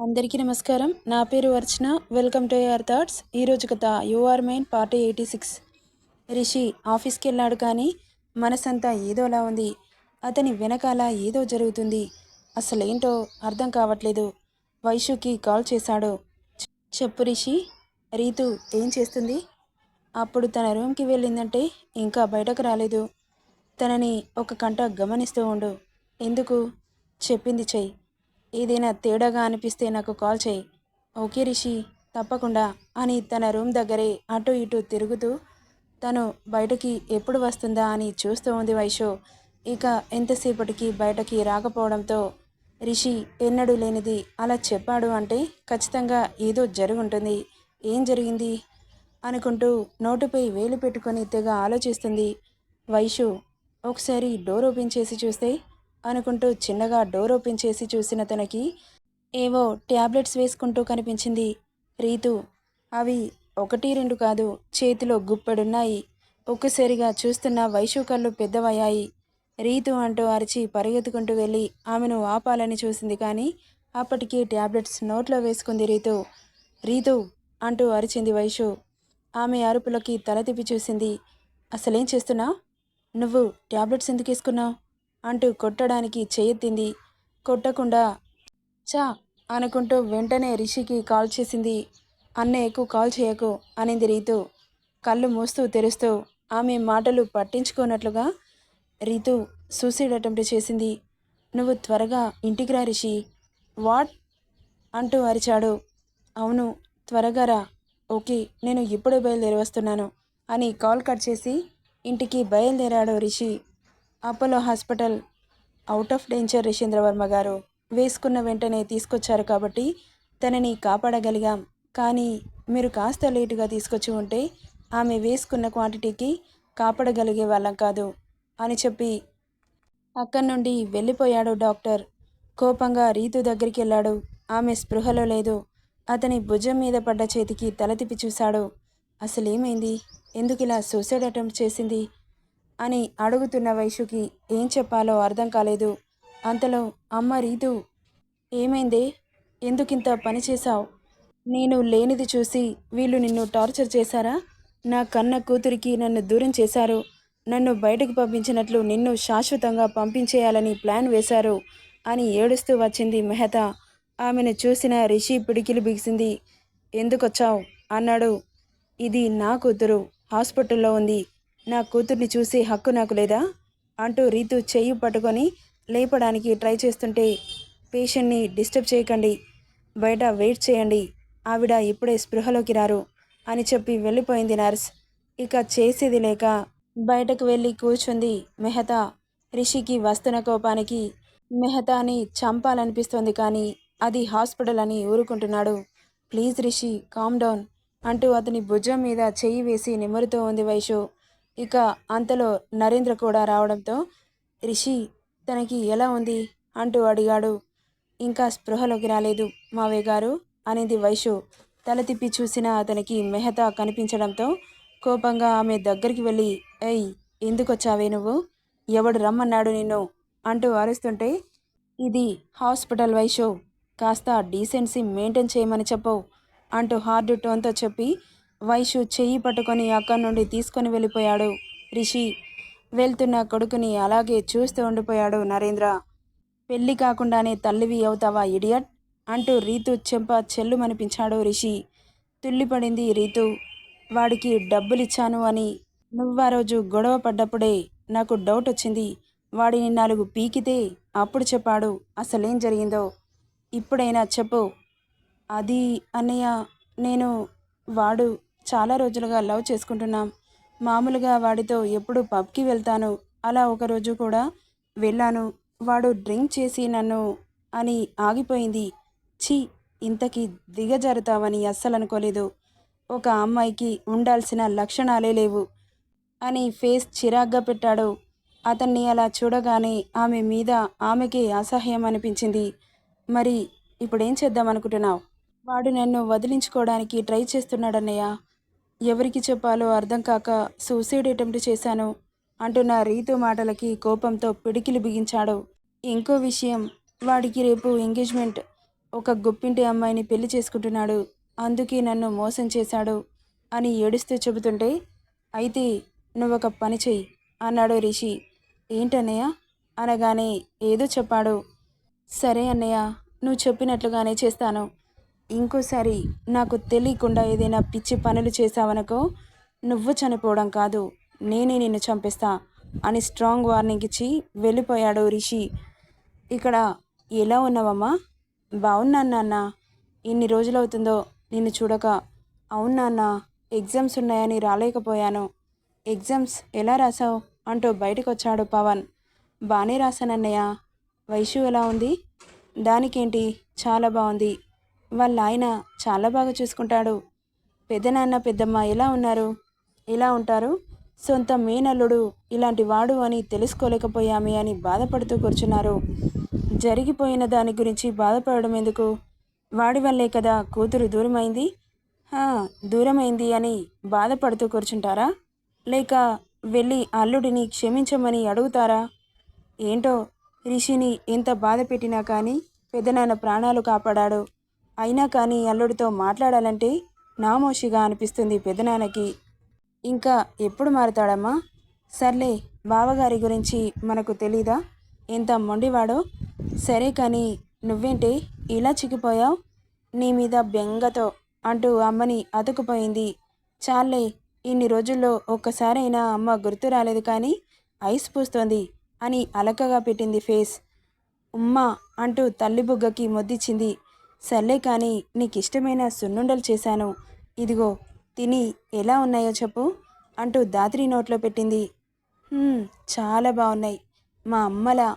అందరికీ నమస్కారం. నా పేరు Archana. Welcome to your thoughts. ఈరోజు కథ you're mine part eighty six. Rishi ఆఫీస్కి వెళ్ళాడు కానీ మనసంతా ఏదోలా ఉంది. అతని వెనకాల ఏదో జరుగుతుంది. అసలేంటో అర్థం కావట్లేదు. వైషుకి కాల్ చేశాడు. చెప్పు రిషి రీతు ఏం చేస్తుంది? అప్పుడు తన రూమ్కి వెళ్ళిందంటే ఇంకా బయటకు రాలేదు. తనని ఒక కంట గమనిస్తూ ఉండు. ఎందుకు? చెప్పింది చెయ్యి. ఏదైనా తేడాగా అనిపిస్తే నాకు కాల్ చేయి. ఓకే రిషి తప్పకుండా అని తన రూమ్ దగ్గరే అటు ఇటు తిరుగుతూ తను బయటకి ఎప్పుడు వస్తుందా అని చూస్తూ ఉంది వైషు. ఇక ఎంతసేపటికి బయటకి రాకపోవడంతో రిషి ఎన్నడూ లేనిది అలా చెప్పాడు అంటే ఖచ్చితంగా ఏదో జరుగుంటుంది. ఏం జరిగింది? అనుకుంటూ నోటుపై వేలు పెట్టుకొని తెగ ఆలోచిస్తుంది. వైషు ఒకసారి డోర్ ఓపెన్ చేసి చూస్తే అనుకుంటూ చిన్నగా డోర్ ఓపెన్ చేసి చూసిన తనకి ఏవో ట్యాబ్లెట్స్ వేసుకుంటూ కనిపించింది. రీతు అవి ఒకటి రెండు కాదు చేతిలో గుప్పెడున్నాయి. ఒక్కసారిగా చూస్తున్న వైషు కళ్ళు పెద్దవయ్యాయి. రీతు అంటూ అరిచి పరిగెత్తుకుంటూ వెళ్ళి ఆమెను ఆపాలని చూసింది కానీ అప్పటికి ట్యాబ్లెట్స్ నోట్లో వేసుకుంది రీతు. రీతు అంటూ అరిచింది వైషు ఆమె అరుపులకి తల తిప్పి చూసింది. అసలేం చేస్తున్నావు నువ్వు ట్యాబ్లెట్స్ ఎందుకు వేసుకున్నావు? అంటూ కొట్టడానికి చేయెత్తింది కొట్టకుండా చా అనుకుంటూ వెంటనే రిషికి కాల్ చేసింది. అన్నయ్యకు కాల్ చేయకు అనింది రీతు. కళ్ళు మూస్తూ తెరుస్తూ ఆమె మాటలు పట్టించుకోనట్లుగా రీతు సూసైడ్ అటెంప్ట్ చేసింది. నువ్వు త్వరగా ఇంటికి రా రిషి. వాట్? అంటూ అరిచాడు. అవును త్వరగా రా. ఓకే నేను ఇప్పుడే బయలుదేరి వస్తున్నాను అని కాల్ కట్ చేసి ఇంటికి బయలుదేరాడు Rishi. Apollo hospital out of danger Rishendra Varma గారు వేసుకున్న వెంటనే తీసుకొచ్చారు కాబట్టి తనని కాపాడగలిగాం. కానీ మీరు కాస్త లేటుగా తీసుకొచ్చి ఉంటే ఆమె వేసుకున్న క్వాంటిటీకి కాపాడగలిగే వాళ్ళం కాదు అని చెప్పి అక్కడి నుండి వెళ్ళిపోయాడు డాక్టర్. కోపంగా రీతు దగ్గరికి వెళ్ళాడు. ఆమె స్పృహలో లేదు. అతని భుజం మీద పడ్డ చేతికి తల తిప్పి చూశాడు. అసలేమైంది? ఎందుకు ఇలా సూసైడ్ అటెంప్ట్ చేసింది? అని అడుగుతున్న వైషుకి ఏం చెప్పాలో అర్థం కాలేదు. అంతలో అమ్మ రీతు ఏమైందే? ఎందుకింత పని చేశావు? నేను లేనిది చూసి వీళ్ళు నిన్ను టార్చర్ చేశారా? నా కన్న కూతురికి నన్ను దూరం చేశారు. నన్ను బయటకు పంపించినట్లు నిన్ను శాశ్వతంగా పంపించేయాలని ప్లాన్ వేశారు అని ఏడుస్తూ వచ్చింది మెహతా. ఆమెను చూసిన రిషి పిడికిలు బిగిసింది. ఎందుకొచ్చావు? అన్నాడు. ఇది నా కూతురు. హాస్పిటల్లో ఉంది. నా కూతుర్ని చూసే హక్కు నాకు లేదా? అంటూ రీతు చెయ్యి పట్టుకొని లేపడానికి ట్రై చేస్తుంటే పేషెంట్ని డిస్టర్బ్ చేయకండి. బయట వెయిట్ చేయండి. ఆవిడ ఇప్పుడే స్పృహలోకి రారు అని చెప్పి వెళ్ళిపోయింది నర్స్. ఇక చేసేది లేక బయటకు వెళ్ళి కూర్చుంది మెహతా. రిషికి వస్తున్న కోపానికి మెహతాని చంపాలనిపిస్తోంది కానీ అది హాస్పిటల్ అని ఊరుకుంటున్నాడు. ప్లీజ్ రిషి కామ్ డౌన్ అంటూ అతని భుజం మీద చెయ్యి వేసి నిమురుతూ ఉంది వైషు. ఇక అంతలో నరేంద్ర కూడా రావడంతో రిషి తనకి ఎలా ఉంది? అంటూ అడిగాడు. ఇంకా స్పృహలోకి రాలేదు మావయ్య గారు అనేది వైషు. తల తిప్పి చూసిన అతనికి మెహతా కనిపించడంతో కోపంగా ఆమె దగ్గరికి వెళ్ళి ఎయ్ ఎందుకొచ్చావే నువ్వు? ఎవడు రమ్మన్నాడు నిన్ను? అంటూ అరుస్తుంటే ఇది హాస్పిటల్ వైషు కాస్త డీసెన్సీ మెయింటైన్ చేయమని చెప్పవు అంటూ హార్డ్ టోన్తో చెప్పి వైషు చెయ్యి పట్టుకొని అక్కడి నుండి తీసుకొని వెళ్ళిపోయాడు. రిషి వెళ్తున్న కొడుకుని అలాగే చూస్తూ ఉండిపోయాడు నరేంద్ర. పెళ్ళి కాకుండానే తల్లివి అవుతావా ఇడియట్? అంటూ రీతు చెంప చెల్లుమనిపించాడు రిషి. తుల్లిపడింది రీతు. వాడికి డబ్బులిచ్చాను అని. నువ్వా రోజు గొడవ పడ్డప్పుడే నాకు డౌట్ వచ్చింది. వాడిని నాలుగు పీకితే అప్పుడు చెప్పాడు. అసలేం జరిగిందో? ఇప్పుడైనా చెప్పు. అది అన్నయ్య నేను వాడు చాలా రోజులుగా లవ్ చేసుకుంటున్నాం. మామూలుగా వాడితో ఎప్పుడు పబ్కి వెళ్తాను. అలా ఒకరోజు కూడా వెళ్ళాను. వాడు డ్రింక్ చేసి నన్ను అని ఆగిపోయింది. ఛీ ఇంతకీ దిగజారుతావని అస్సలు అనుకోలేదు. ఒక అమ్మాయికి ఉండాల్సిన లక్షణాలే లేవు అని ఫేస్ చిరాగ్గా పెట్టాడు. అతన్ని అలా చూడగానే ఆమె మీద ఆమెకి అసహ్యం అనిపించింది. మరి ఇప్పుడేం చేద్దాం అనుకుంటున్నావు? వాడు నన్ను వదిలించుకోవడానికి ట్రై చేస్తున్నాడన్నయ్య. ఎవరికి చెప్పాలో అర్థం కాక సూసైడ్ అటెంప్ట్ చేశాను. అంటున్న రీతు మాటలకి కోపంతో పిడికిలు బిగించాడు. ఇంకో విషయం వాడికి రేపు ఎంగేజ్మెంట్. ఒక గుప్పింటి అమ్మాయిని పెళ్ళి చేసుకుంటున్నాడు. అందుకే నన్ను మోసం చేశాడు అని ఏడుస్తూ చెబుతుంటే అయితే నువ్వొక పని చెయ్యి అన్నాడు రిషి. ఏంటన్నయ్య? అనగానే ఏదో చెప్పాడు. సరే అన్నయ్య నువ్వు చెప్పినట్లుగానే చేస్తాను. ఇంకోసారి నాకు తెలియకుండా ఏదైనా పిచ్చి పనులు చేశావనుకో నువ్వు చనిపోవడం కాదు నేనే నిన్ను చంపేస్తా అని స్ట్రాంగ్ వార్నింగ్ ఇచ్చి వెళ్ళిపోయాడు రిషి. ఇక్కడ ఎలా ఉన్నావమ్మా? బాగున్నాను నాన్న. ఇన్ని రోజులవుతుందో నిన్ను చూడక. అవును నాన్న ఎగ్జామ్స్ ఉన్నాయని రాలేకపోయాను. ఎగ్జామ్స్ ఎలా రాసావు? అంటూ బయటకు వచ్చాడు పవన్. బాగానే రాశానన్నయ్య. వైషు ఎలా ఉంది? దానికేంటి? చాలా బాగుంది వాళ్ళ ఆయన చాలా బాగా చూసుకుంటాడు. పెదనాన్న పెద్దమ్మ ఎలా ఉన్నారు? ఎలా ఉంటారు? సొంత మేనల్లుడు ఇలాంటి వాడు అని తెలుసుకోలేకపోయామే అని బాధపడుతూ కూర్చున్నారు. జరిగిపోయిన దాని గురించి బాధపడడం ఎందుకు? వాడి వల్లే కదా కూతురు దూరమైంది? హా, దూరమైంది అని బాధపడుతూ కూర్చుంటారా? లేక వెళ్ళి అల్లుడిని క్షమించమని అడుగుతారా? ఏంటో రిషిని ఎంత బాధ పెట్టినా కానీ పెద్దనాన్న ప్రాణాలు కాపాడాడు. అయినా కానీ అల్లుడితో మాట్లాడాలంటే నామోషిగా అనిపిస్తుంది పెదనాన్నకి. ఇంకా ఎప్పుడు మారుతాడమ్మా? సర్లే బావగారి గురించి మనకు తెలీదా? ఎంత మొండివాడో? సరే కానీ నువ్వేంటి ఇలా చిక్కిపోయావు? నీ మీద బెంగతో అంటూ అమ్మని అతుకుపోయింది చాలే ఇన్ని రోజుల్లో ఒక్కసారైనా అమ్మ గుర్తు రాలేదు కానీ ఐస్ పూస్తోంది అని అలకగా పెట్టింది ఫేస్. ఉమ్మా అంటూ తల్లి బుగ్గకి మొద్దిచ్చింది. సర్లే కానీ నీకు ఇష్టమైన సున్నుండలు చేశాను. ఇదిగో తిని ఎలా ఉన్నాయో చెప్పు అంటూ దాత్రి నోట్లో పెట్టింది. చాలా బాగున్నాయి మా అమ్మలా.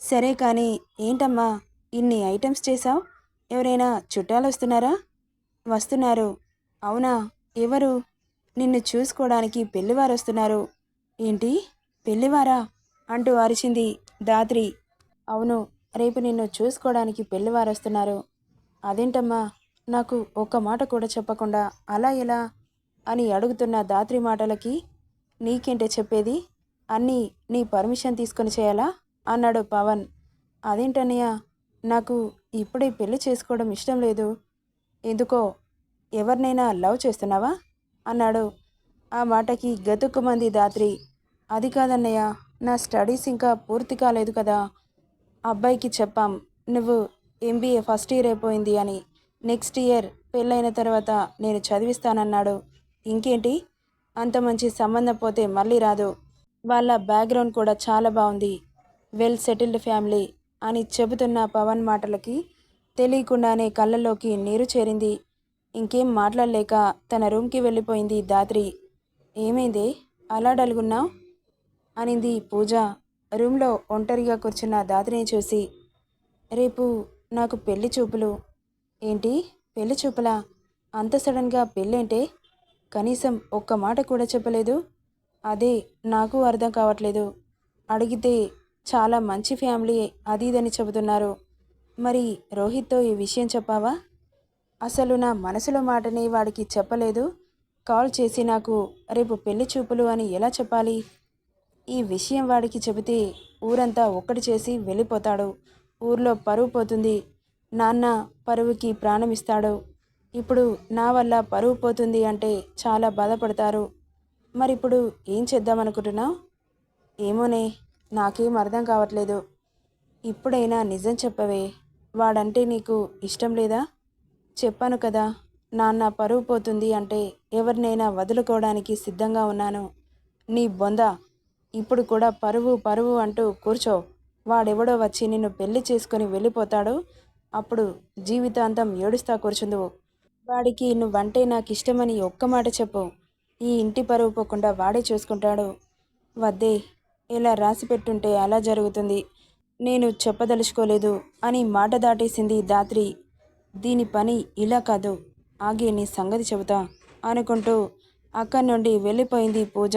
సరే కానీ ఏంటమ్మా ఇన్ని ఐటమ్స్ చేసావు ఎవరైనా చుట్టాలు వస్తున్నారా. వస్తున్నారు అవునా? ఎవరు? నిన్ను చూసుకోవడానికి పెళ్ళివారు వస్తున్నారు ఏంటి? పెళ్ళివారా అంటూ అరిచింది దాత్రి. అవును రేపు నిన్ను చూసుకోవడానికి పెళ్ళివారు వస్తున్నారు అదేంటమ్మా? నాకు ఒక్క మాట కూడా చెప్పకుండా అలా ఎలా? అని అడుగుతున్న దాత్రి మాటలకి నీకేంటే చెప్పేది? అన్నీ నీ పర్మిషన్ తీసుకొని చేయాలా? అన్నాడు పవన్. అదేంటన్నయ్య? నాకు ఇప్పుడే పెళ్ళి చేసుకోవడం ఇష్టం లేదు. ఎందుకో ఎవరినైనా లవ్ చేస్తున్నావా? అన్నాడు. ఆ మాటకి గతుక్కుమంది దాత్రి. అది కాదన్నయ్య నా స్టడీస్ ఇంకా పూర్తి కాలేదు కదా. అబ్బాయికి చెప్పాం నువ్వు ఎంబీఏ ఫస్ట్ ఇయర్ అయిపోయింది అని. నెక్స్ట్ ఇయర్ పెళ్ళైన తర్వాత నేను చదివిస్తానన్నాడు. ఇంకేంటి? అంత మంచి సంబంధం పోతే మళ్ళీ రాదు. వాళ్ళ బ్యాక్గ్రౌండ్ కూడా చాలా బాగుంది. వెల్ సెటిల్డ్ ఫ్యామిలీ అని చెబుతున్న పవన్ మాటలకి తెలియకుండానే కళ్ళల్లోకి నీరు చేరింది. ఇంకేం మాట్లాడలేక తన రూమ్కి వెళ్ళిపోయింది దాత్రి ఏమైంది? అలా డలుగున్నావు? అనింది పూజ. రూమ్లో ఒంటరిగా కూర్చున్న దాత్రిని చూసి. రేపు నాకు పెళ్ళి చూపులు. ఏంటి? పెళ్ళి చూపులా? అంత సడన్గా పెళ్ళేంటే? కనీసం ఒక్క మాట కూడా చెప్పలేదు. అదే నాకు అర్థం కావట్లేదు. అడిగితే చాలా మంచి ఫ్యామిలీ అది ఇదని చెబుతున్నారు. మరి రోహిత్తో ఈ విషయం చెప్పావా? అసలు నా మనసులో మాటని వాడికి చెప్పలేదు. కాల్ చేసి నాకు రేపు పెళ్ళి చూపులు అని ఎలా చెప్పాలి? ఈ విషయం వాడికి చెబితే ఊరంతా ఒక్కటి చేసి వెళ్ళిపోతాడు. ఊర్లో పరువు పోతుంది. నాన్న పరువుకి ప్రాణమిస్తాడు. ఇప్పుడు నా వల్ల పరువు పోతుంది అంటే చాలా బాధపడతారు. మరిప్పుడు ఏం చేద్దామనుకుంటున్నావు ఏమోనే నాకేం అర్థం కావట్లేదు. ఇప్పుడైనా నిజం చెప్పవే. వాడంటే నీకు ఇష్టం లేదా? చెప్పాను కదా నాన్న పరువు పోతుంది అంటే ఎవరినైనా వదులుకోవడానికి సిద్ధంగా ఉన్నాను. నీ బొంద ఇప్పుడు కూడా పరువు పరువు అంటూ కూర్చో. వాడెవడో వచ్చి నిన్ను పెళ్ళి చేసుకొని వెళ్ళిపోతాడు. అప్పుడు జీవితాంతం ఏడుస్తా కూర్చుందువు. వాడికి నువ్వంటే నాకు ఇష్టమని ఒక్క మాట చెప్పు. ఈ ఇంటి పరువు పోకుండా వాడే చూసుకుంటాడు. వద్దే ఇలా రాసి పెట్టుంటే అలా జరుగుతుంది. నేను చెప్పదలుచుకోలేదు అని మాట దాటేసింది దాత్రి. దీని పని ఇలా కాదు ఆగి నీ సంగతి చెబుతా అనుకుంటూ అక్కడి నుండి వెళ్ళిపోయింది పూజ.